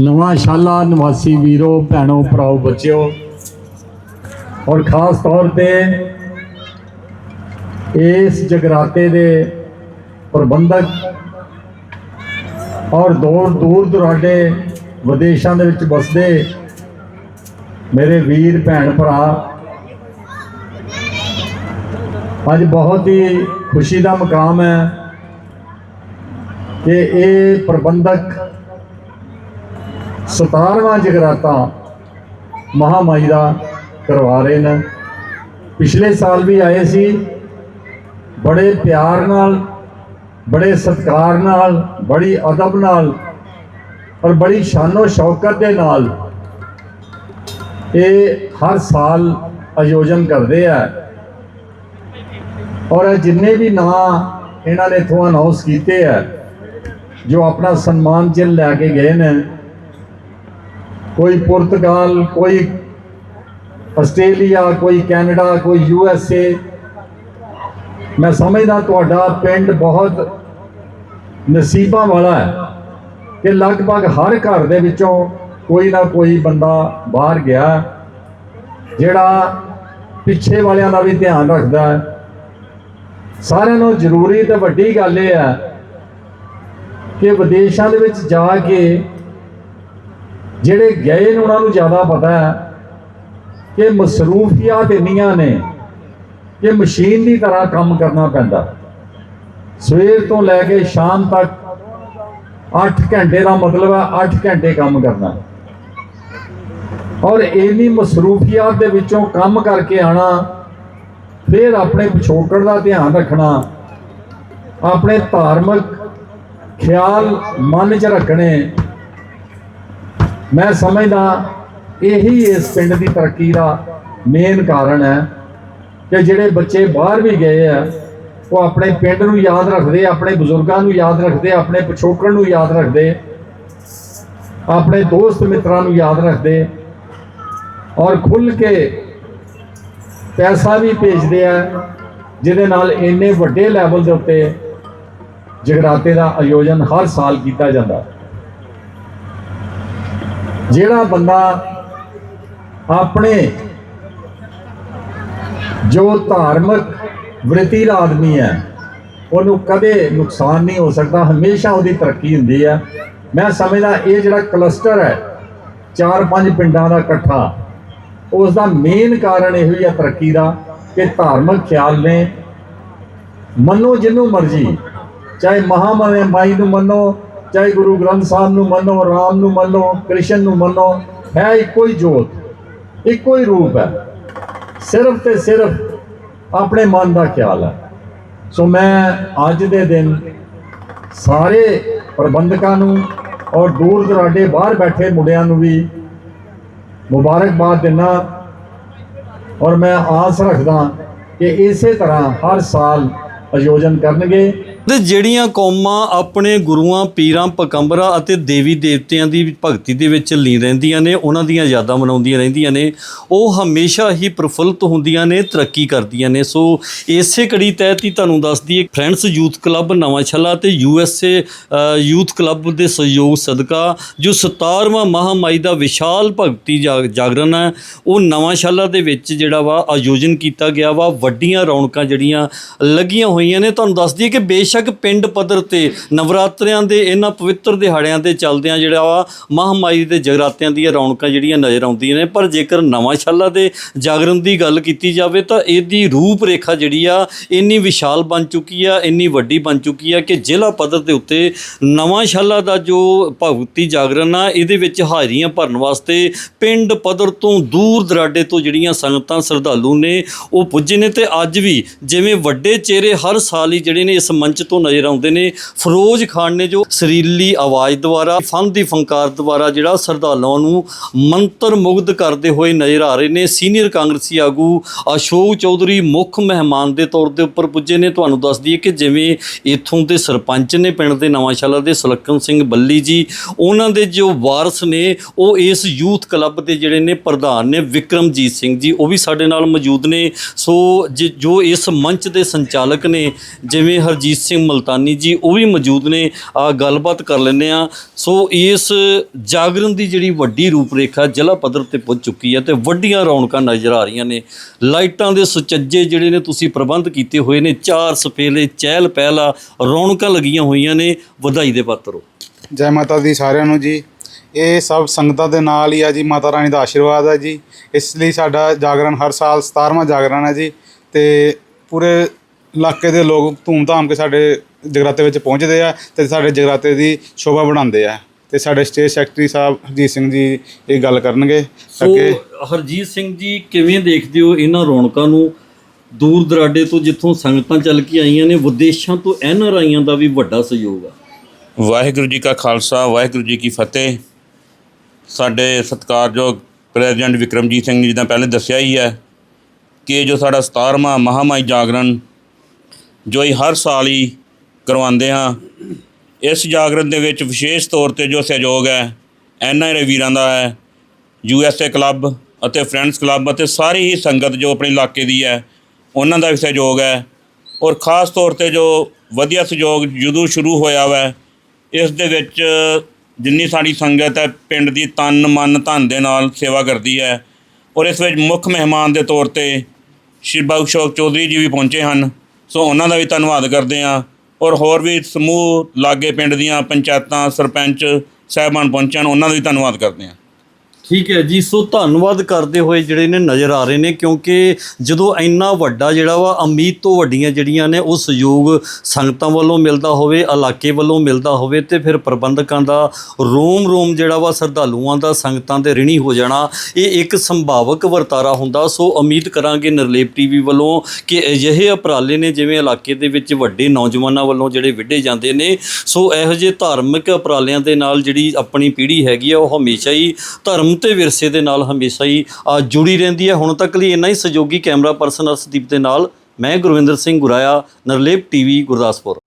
ਨਵਾਂ ਸ਼ਾਲਾ ਨਿਵਾਸੀ ਵੀਰੋ, ਭੈਣੋ, ਭਰਾਓ, ਬੱਚਿਓ। ਔਰ ਖਾਸ ਤੌਰ ਤੇ ਇਸ ਜਗਰਾਤੇ ਦੇ ਪ੍ਰਬੰਧਕ ਔਰ ਦੂਰ ਦੂਰ ਦੁਰਾਡੇ ਵਿਦੇਸ਼ਾਂ ਦੇ ਵਿੱਚ ਵਸਦੇ ਮੇਰੇ ਵੀਰ, ਭੈਣ, ਭਰਾ, ਅੱਜ ਬਹੁਤ ਹੀ ਖੁਸ਼ੀ ਦਾ ਮੁਕਾਮ ਹੈ ਕਿ ਇਹ ਪ੍ਰਬੰਧਕ 17ਵਾਂ ਜਗਰਾਤਾ ਮਹਾਮਾਈ ਦਾ ਕਰਵਾ ਰਹੇ ਨੇ। ਪਿਛਲੇ ਸਾਲ ਵੀ ਆਏ ਸੀ। ਬੜੇ ਪਿਆਰ ਨਾਲ, ਬੜੇ ਸਤਿਕਾਰ ਨਾਲ, ਬੜੀ ਅਦਬ ਨਾਲ ਔਰ ਬੜੀ ਸ਼ਾਨੋ ਸ਼ੌਕਤ ਦੇ ਨਾਲ ਇਹ ਹਰ ਸਾਲ ਆਯੋਜਨ ਕਰਦੇ ਆ। ਔਰ ਇਹ ਜਿੰਨੇ ਵੀ ਨਾਂ ਇਹਨਾਂ ਨੇ ਇਥੋਂ ਅਨਾਉਂਸ ਕੀਤੇ ਆ, ਜੋ ਆਪਣਾ ਸਨਮਾਨ ਚਿੰਨ੍ਹ ਲੈ ਕੇ ਗਏ ਨੇ ਕੋਈ ਪੁਰਤਗਾਲ, ਕੋਈ ਆਸਟ੍ਰੇਲੀਆ, ਕੋਈ ਕੈਨੇਡਾ, ਕੋਈ ਯੂ ਐਸ ਏ। ਮੈਂ ਸਮਝਦਾ ਤੁਹਾਡਾ ਪਿੰਡ ਬਹੁਤ ਨਸੀਬਾਂ ਵਾਲਾ ਹੈ ਕਿ ਲਗਭਗ ਹਰ ਘਰ ਦੇ ਵਿੱਚੋਂ ਕੋਈ ਨਾ ਕੋਈ ਬੰਦਾ ਬਾਹਰ ਗਿਆ ਜਿਹੜਾ ਪਿੱਛੇ ਵਾਲਿਆਂ ਦਾ ਵੀ ਧਿਆਨ ਰੱਖਦਾ ਹੈ। ਸਾਰਿਆਂ ਨੂੰ ਜ਼ਰੂਰੀ ਤੇ ਵੱਡੀ ਗੱਲ ਇਹ ਹੈ ਕਿ ਵਿਦੇਸ਼ਾਂ ਦੇ ਵਿੱਚ ਜਾ ਕੇ ਜਿਹੜੇ ਗਏ ਨੇ, ਉਹਨਾਂ ਨੂੰ ਜ਼ਿਆਦਾ ਪਤਾ ਹੈ ਕਿ ਮਸਰੂਫੀਅਤ ਇੰਨੀਆਂ ਨੇ, ਕਿ ਮਸ਼ੀਨ ਦੀ ਤਰ੍ਹਾਂ ਕੰਮ ਕਰਨਾ ਪੈਂਦਾ। ਸਵੇਰ ਤੋਂ ਲੈ ਕੇ ਸ਼ਾਮ ਤੱਕ 8 ਘੰਟੇ ਦਾ ਮਤਲਬ ਹੈ 8 ਘੰਟੇ ਕੰਮ ਕਰਨਾ। ਔਰ ਇੰਨੀ ਮਸਰੂਫੀਅਤ ਦੇ ਵਿੱਚੋਂ ਕੰਮ ਕਰਕੇ ਆਣਾ ਫਿਰ ਆਪਣੇ ਪਿਛੋਕੜ ਦਾ ਧਿਆਨ ਰੱਖਣਾ, ਆਪਣੇ ਧਾਰਮਿਕ ਖਿਆਲ ਮਨ 'ਚ ਰੱਖਣੇ ਮੈਂ ਸਮਝਦਾ ਇਹੀ ਇਸ ਪਿੰਡ ਦੀ ਤਰੱਕੀ ਦਾ ਮੇਨ ਕਾਰਨ ਹੈ ਕਿ ਜਿਹੜੇ ਬੱਚੇ ਬਾਹਰ ਵੀ ਗਏ ਆ, ਉਹ ਆਪਣੇ ਪਿੰਡ ਨੂੰ ਯਾਦ ਰੱਖਦੇ, ਆਪਣੇ ਬਜ਼ੁਰਗਾਂ ਨੂੰ ਯਾਦ ਰੱਖਦੇ, ਆਪਣੇ ਪਿਛੋਕੜ ਨੂੰ ਯਾਦ ਰੱਖਦੇ, ਆਪਣੇ ਦੋਸਤ ਮਿੱਤਰਾਂ ਨੂੰ ਯਾਦ ਰੱਖਦੇ ਔਰ ਖੁੱਲ ਕੇ ਪੈਸਾ ਵੀ ਭੇਜਦੇ ਆ, ਜਿਹਦੇ ਨਾਲ ਇੰਨੇ ਵੱਡੇ ਲੈਵਲ ਦੇ ਉੱਤੇ ਜਗਰਾਤੇ ਦਾ ਆਯੋਜਨ ਹਰ ਸਾਲ ਕੀਤਾ ਜਾਂਦਾ। ਜਿਹੜਾ ਬੰਦਾ ਆਪਣੇ ਜੋ ਧਾਰਮਿਕ ਵ੍ਰਿਤੀ ਦਾ ਆਦਮੀ ਹੈ, ਉਹਨੂੰ ਕਦੇ ਨੁਕਸਾਨ ਨਹੀਂ ਹੋ ਸਕਦਾ, ਹਮੇਸ਼ਾ ਉਹਦੀ ਤਰੱਕੀ ਹੁੰਦੀ ਹੈ ਮੈਂ ਸਮਝਦਾ ਇਹ ਜਿਹੜਾ ਕਲਸਟਰ ਹੈ, ਚਾਰ ਪੰਜ ਪਿੰਡਾਂ ਦਾ ਇਕੱਠਾ ਉਸ ਦਾ ਮੇਨ ਕਾਰਨ ਇਹੋ ਹੀ ਹੈ ਤਰੱਕੀ ਦਾ ਕਿ ਧਾਰਮਿਕ ਖਿਆਲ ਨੇ। ਮੰਨੋ ਜਿਹਨੂੰ ਮਰਜ਼ੀ, ਚਾਹੇ ਮਹਾਮਾਈ ਮਾਈ ਨੂੰ ਮੰਨੋ ਚਾਹੇ ਗੁਰੂ ਗ੍ਰੰਥ ਸਾਹਿਬ ਨੂੰ ਮੰਨੋ, ਰਾਮ ਨੂੰ ਮੰਨੋ, ਕ੍ਰਿਸ਼ਨ ਨੂੰ ਮੰਨੋ, ਹੈ ਇੱਕੋ ਹੀ ਜੋਤ, ਇੱਕੋ ਹੀ ਰੂਪ ਹੈ। ਸਿਰਫ ਤੇ ਸਿਰਫ ਆਪਣੇ ਮਨ ਦਾ ਖਿਆਲ ਹੈ। ਸੋ ਮੈਂ ਅੱਜ ਦੇ ਦਿਨ ਸਾਰੇ ਪ੍ਰਬੰਧਕਾਂ ਨੂੰ ਔਰ ਦੂਰ ਦਰਾਡੇ ਬਾਹਰ ਬੈਠੇ ਮੁੰਡਿਆਂ ਨੂੰ ਵੀ ਮੁਬਾਰਕਬਾਦ ਦਿੰਦਾ ਔਰ ਮੈਂ ਆਸ ਰੱਖਦਾ ਕਿ ਇਸੇ ਤਰ੍ਹਾਂ ਹਰ ਸਾਲ ਆਯੋਜਨ ਕਰਨਗੇ। ਤੇ ਜਿਹੜੀਆਂ ਕੌਮਾਂ ਆਪਣੇ ਗੁਰੂਆਂ, ਪੀਰਾਂ ਪਕੰਬਰਾਂ ਅਤੇ ਦੇਵੀ ਦੇਵਤਿਆਂ ਦੀ ਭਗਤੀ ਦੇ ਵਿੱਚ ਲੀਨ ਰਹਿੰਦੀਆਂ ਨੇ, ਉਹਨਾਂ ਦੀਆਂ ਯਾਦਾਂ ਮਨਾਉਂਦੀਆਂ ਰਹਿੰਦੀਆਂ ਨੇ, ਉਹ ਹਮੇਸ਼ਾ ਹੀ ਪ੍ਰਫੁੱਲਤ ਹੁੰਦੀਆਂ ਨੇ, ਤਰੱਕੀ ਕਰਦੀਆਂ ਨੇ। ਸੋ ਇਸੇ ਕੜੀ ਤਹਿਤ ਹੀ ਤੁਹਾਨੂੰ ਦੱਸ ਦਈਏ, ਫਰੈਂਡਸ ਯੂਥ ਕਲੱਬ ਨਵਾਂ ਛੱਲਾ ਤੇ ਯੂਐਸਏ ਯੂਥ ਕਲੱਬ ਦੇ ਸਹਿਯੋਗ ਸਦਕਾ, ਜੋ 17ਵਾਂ ਮਹਾਮਾਈ ਦਾ ਵਿਸ਼ਾਲ ਭਗਤੀ ਜਾ- ਜਾਗਰਣ ਹੈ, ਉਹ ਨਵਾਂ ਦੇ ਵਿੱਚ ਜਿਹੜਾ ਵਾ ਆਯੋਜਨ ਕੀਤਾ ਗਿਆ ਵਾ, ਵੱਡੀਆਂ ਰੌਣਕਾਂ ਜਿਹੜੀਆਂ ਲੱਗੀਆਂ ਹੋਈਆਂ ਨੇ। ਤੁਹਾਨੂੰ ਦੱਸ ਦਈਏ ਕਿ ਬੇਸ਼ੱਕ ਪਿੰਡ ਪੱਧਰ ਤੇ ਨਵਰਾਤਰਿਆਂ ਦੇ ਇਹਨਾਂ ਪਵਿੱਤਰ ਦਿਹਾੜਿਆਂ ਤੇ ਚੱਲਦਿਆਂ ਜਿਹੜਾ ਵਾ ਮਹਾਮਾਈ ਦੇ ਜਗਰਾਤਿਆਂ ਦੀਆਂ ਰੌਣਕਾਂ ਜਿਹੜੀਆਂ ਨਜ਼ਰ ਆਉਂਦੀਆਂ ਨੇ। ਪਰ ਜੇਕਰ ਨਵਾਂ ਛੱਲਾ ਦੇ ਜਾਗਰਣ ਦੀ ਗੱਲ ਕੀਤੀ ਜਾਵੇ ਤਾਂ ਇਹਦੀ ਰੂਪ ਰੇਖਾ ਜਿਹੜੀ ਆ ਇੰਨੀ ਵਿਸ਼ਾਲ ਬਣ ਚੁੱਕੀ ਆ, ਇੰਨੀ ਵੱਡੀ ਬਣ ਚੁੱਕੀ ਆ ਕਿ ਜ਼ਿਲ੍ਹਾ ਪੱਧਰ ਦੇ ਉੱਤੇ ਨਵਾਂ ਛੱਲਾ ਦਾ ਜੋ ਭਗਤੀ ਜਾਗਰਣ ਆ, ਇਹਦੇ ਵਿੱਚ ਹਾਜ਼ਰੀਆਂ ਭਰਨ ਵਾਸਤੇ ਪਿੰਡ ਪੱਧਰ ਤੋਂ ਦੂਰ ਦਰਾਡੇ ਤੋਂ ਜਿਹੜੀਆਂ ਸੰਗਤਾਂ ਸ਼ਰਧਾਲੂ ਨੇ ਉਹ ਪੁੱਜੇ ਨੇ ਤੇ ਅੱਜ ਵੀ ਜਿਵੇਂ ਵੱਡੇ ਚਿਹਰੇ ਹਰ ਸਾਲ ਹੀ ਜਿਹੜੇ ਨੇ ਇਸ ਮੰਚ ਤੋਂ ਨਜ਼ਰ ਆਉਂਦੇ ਨੇ। ਫਿਰੋਜ਼ ਖਾਨ ਨੇ ਜੋ ਸਰੀਲੀ ਆਵਾਜ਼ ਦੁਆਰਾ, ਫਨ ਦੀ ਫੰਕਾਰ ਦੁਆਰਾ ਜਿਹੜਾ ਸ਼ਰਧਾਲੂਆਂ ਨੂੰ ਮੰਤਰ ਮੁਗਧ ਕਰਦੇ ਹੋਏ ਨਜ਼ਰ ਆ ਰਹੇ ਨੇ, ਸੀਨੀਅਰ ਕਾਂਗਰਸੀ ਆਗੂ ਅਸ਼ੋਕ ਚੌਧਰੀ ਮੁੱਖ ਮਹਿਮਾਨ ਦੇ ਤੌਰ ਦੇ ਉੱਪਰ ਪੁੱਜੇ ਨੇ। ਤੁਹਾਨੂੰ ਦੱਸ ਦਈਏ ਕਿ ਜਿਵੇਂ ਇੱਥੋਂ ਦੇ ਸਰਪੰਚ ਨੇ ਪਿੰਡ ਦੇ ਨਵਾਂਸ਼ਾਲਾ ਦੇ ਸੁਲੱਖਣ ਸਿੰਘ ਬੱਲੀ ਜੀ, ਉਹਨਾਂ ਦੇ ਜੋ ਵਾਰਸ ਨੇ, ਉਹ ਇਸ ਯੂਥ ਕਲੱਬ ਦੇ ਜਿਹੜੇ ਨੇ ਪ੍ਰਧਾਨ ਨੇ ਵਿਕਰਮਜੀਤ ਸਿੰਘ ਜੀ, ਉਹ ਵੀ ਸਾਡੇ ਨਾਲ ਮੌਜੂਦ ਨੇ। ਸੋ ਜੋ ਇਸ ਮੰਚ ਦੇ ਸੰਚਾਲਕ ਨੇ, ਜਿਵੇਂ ਹਰਜੀਤ ਸਿੰਘ ਸਿੰਘ ਮਲਤਾਨੀ ਜੀ, ਉਹ ਵੀ ਮੌਜੂਦ ਨੇ। ਆ ਗੱਲਬਾਤ ਕਰ ਲੈਂਦੇ ਆ ਸੋ ਇਸ ਜਾਗਰਣ ਦੀ ਜਿਹੜੀ ਵੱਡੀ ਰੂਪਰੇਖਾ ਜ਼ਿਲ੍ਹਾ ਪੱਧਰ ਤੇ ਪਹੁੰਚ ਚੁੱਕੀ ਹੈ ਤੇ ਵੱਡੀਆਂ ਰੌਣਕਾਂ ਨਜ਼ਰ ਆ ਰਹੀਆਂ ਨੇ। ਲਾਈਟਾਂ ਦੇ ਸੁਚੱਜੇ ਜਿਹੜੇ ਨੇ ਤੁਸੀਂ ਪ੍ਰਬੰਧ ਕੀਤੇ ਹੋਏ ਨੇ, ਚਾਰ ਸਫੇਲੇ, ਚਹਿਲ ਪਹਿਲਾ ਰੌਣਕਾਂ ਲੱਗੀਆਂ ਹੋਈਆਂ ਨੇ। ਵਧਾਈ ਦੇ ਪਾਤਰ ਹੋ। ਜੈ ਮਾਤਾ ਦੀ ਸਾਰਿਆਂ ਨੂੰ ਜੀ। ਇਹ ਸਭ ਸੰਗਤਾਂ ਦੇ ਨਾਲ ਹੀ ਆ ਜੀ। ਮਾਤਾ ਰਾਣੀ ਦਾ ਆਸ਼ੀਰਵਾਦ ਹੈ ਜੀ। ਇਸ ਲਈ ਸਾਡਾ ਜਾਗਰਣ ਹਰ ਸਾਲ 17ਵਾਂ ਜਾਗਰਣ ਹੈ ਜੀ। ਤੇ ਪੂਰੇ ਇਲਾਕੇ ਦੇ ਲੋਕ ਧੂਮ-ਧਾਮ ਕੇ ਸਾਡੇ ਜਗਰਾਤੇ ਵਿੱਚ ਪਹੁੰਚਦੇ ਆ ਤੇ ਸਾਡੇ ਜਗਰਾਤੇ ਦੀ ਸ਼ੋਭਾ ਵਧਾਉਂਦੇ ਆ। ਤੇ ਸਾਡੇ ਸਟੇਜ ਸੈਕਟਰੀ ਸਾਹਿਬ ਹਰਜੀਤ ਸਿੰਘ ਜੀ ਇਹ ਗੱਲ ਕਰਨਗੇ ਸੋ ਅੱਗੇ ਹਰਜੀਤ ਸਿੰਘ ਜੀ ਕਿਵੇਂ ਦੇਖਦੇ ਹੋ ਇਹਨਾਂ ਰੌਣਕਾਂ ਨੂੰ ਦੂਰ ਦਰਾਡੇ ਤੋਂ ਜਿੱਥੋਂ ਸੰਗਤਾਂ ਚੱਲ ਕੇ ਆਈਆਂ ਨੇ ਵਿਦੇਸ਼ਾਂ ਤੋਂ ਐਨ ਆਰ ਆਈਆਂ ਦਾ ਵੀ ਵੱਡਾ ਸਹਿਯੋਗ ਆ? ਵਾਹਿਗੁਰੂ ਜੀ ਕਾ ਖਾਲਸਾ ਵਾਹਿਗੁਰੂ ਜੀ ਕੀ ਫਤਿਹ। ਸਾਡੇ ਸਤਿਕਾਰਯੋਗ ਪ੍ਰੈਜ਼ੀਡੈਂਟ ਵਿਕਰਮਜੀਤ ਸਿੰਘ ਜੀ ਦਾ ਪਹਿਲੇ ਦੱਸਿਆ ਹੀ ਹੈ ਕਿ ਜੋ ਸਾਡਾ 17ਵਾਂ ਮਹਾਮਾਈ ਜਾਗਰਣ ਜੋ ਹੀ ਹਰ ਸਾਲ ਹੀ ਕਰਵਾਉਂਦੇ ਹਾਂ, ਇਸ ਜਾਗਰਣ ਦੇ ਵਿੱਚ ਵਿਸ਼ੇਸ਼ ਤੌਰ ਤੇ ਜੋ ਸਹਿਯੋਗ ਹੈ ਐਨਆਰਏ ਵੀਰਾਂ ਦਾ ਹੈ ਯੂਐਸਏ ਕਲੱਬ ਅਤੇ ਫਰੈਂਡਸ ਕਲੱਬ ਅਤੇ ਸਾਰੀ ਹੀ ਸੰਗਤ ਜੋ ਆਪਣੇ ਇਲਾਕੇ ਦੀ ਹੈ, ਉਹਨਾਂ ਦਾ ਵੀ ਸਹਿਯੋਗ ਹੈ। ਔਰ ਖਾਸ ਤੌਰ ਤੇ ਜੋ ਵਧੀਆ ਸਹਿਯੋਗ ਜਦੋਂ ਸ਼ੁਰੂ ਹੋਇਆ ਵਾ, ਇਸ ਦੇ ਵਿੱਚ ਜਿੰਨੀ ਸਾਡੀ ਸੰਗਤ ਹੈ, ਪਿੰਡ ਦੀ ਤਨ, ਮਨ, ਧਨ ਦੇ ਨਾਲ ਸੇਵਾ ਕਰਦੀ ਹੈ। ਔਰ ਇਸ ਵਿੱਚ ਮੁੱਖ ਮਹਿਮਾਨ ਦੇ ਤੌਰ ਤੇ ਸ਼੍ਰੀ ਬਾਬੂ ਅਸ਼ੋਕ ਚੌਧਰੀ ਜੀ ਵੀ ਪਹੁੰਚੇ ਹਨ। ਸੋ ਉਹਨਾਂ ਦਾ ਵੀ ਧੰਨਵਾਦ ਕਰਦੇ ਹਾਂ। ਔਰ ਹੋਰ ਵੀ ਸਮੂਹ ਲਾਗੇ ਪਿੰਡ ਦੀਆਂ ਪੰਚਾਇਤਾਂ, ਸਰਪੰਚ, ਸਾਹਿਬਾਨ ਪਹੁੰਚਣ, ਉਹਨਾਂ ਦਾ ਵੀ ਧੰਨਵਾਦ ਕਰਦੇ ਹਾਂ। ਠੀਕ ਹੈ ਜੀ, ਸੋ ਧੰਨਵਾਦ ਕਰਦੇ ਹੋਏ ਜਿਹੜੇ ਨੇ ਨਜ਼ਰ ਆ ਰਹੇ ਨੇ, ਕਿਉਂਕਿ ਜਦੋਂ ਇੰਨਾ ਵੱਡਾ ਜਿਹੜਾ ਵਾ ਉਮੀਦ ਤੋਂ ਵੱਡੀਆਂ ਜਿਹੜੀਆਂ ਨੇ, ਉਹ ਸਹਿਯੋਗ ਸੰਗਤਾਂ ਵੱਲੋਂ ਮਿਲਦਾ ਹੋਵੇ, ਇਲਾਕੇ ਵੱਲੋਂ ਮਿਲਦਾ ਹੋਵੇ ਤੇ ਫਿਰ ਪ੍ਰਬੰਧਕਾਂ ਦਾ ਰੋਮ ਰੋਮ ਜਿਹੜਾ ਵਾ, ਸਰਧਾਲੂਆਂ ਦਾ, ਸੰਗਤਾਂ ਦੇ ਰਿਣੀ ਹੋ ਜਾਣਾ, ਇਹ ਇੱਕ ਸੰਭਾਵਕ ਵਰਤਾਰਾ ਹੁੰਦਾ। ਸੋ ਉਮੀਦ ਕਰਾਂਗੇ ਨਿਰਲੇਪ ਟੀਵੀ ਵੱਲੋਂ ਕਿ ਅਜਿਹੇ ਅਪਰਾਲੇ ਨੇ, ਜਿਵੇਂ ਇਲਾਕੇ ਦੇ ਵਿੱਚ ਵੱਡੇ ਨੌਜਵਾਨਾਂ ਵੱਲੋਂ ਜਿਹੜੇ ਵਿੱਢੇ ਜਾਂਦੇ ਨੇ, ਸੋ ਇਹੋ ਜਿਹੇ ਧਾਰਮਿਕ ਅਪਰਾਲਿਆਂ ਦੇ ਨਾਲ ਜਿਹੜੀ ਆਪਣੀ ਪੀੜ੍ਹੀ ਹੈਗੀ ਆ, ਉਹ ਹਮੇਸ਼ਾ ਹੀ ਧਰਮ ਤੇ ਵਿਰਸੇ ਦੇ ਨਾਲ ਹਮੇਸ਼ਾ ਹੀ ਜੁੜੀ ਰਹਿੰਦੀ ਹੈ। ਹੁਣ ਤੱਕ ਲਈ ਇੰਨਾ ਹੀ ਸਹਿਯੋਗੀ ਕੈਮਰਾ ਪਰਸਨ ਅਰਸ਼ਦੀਪ ਦੇ ਨਾਲ ਮੈਂ ਗੁਰਵਿੰਦਰ ਸਿੰਘ ਗੁਰਾਇਆ, ਨਰਲੇਪ ਟੀਵੀ, ਗੁਰਦਾਸਪੁਰ।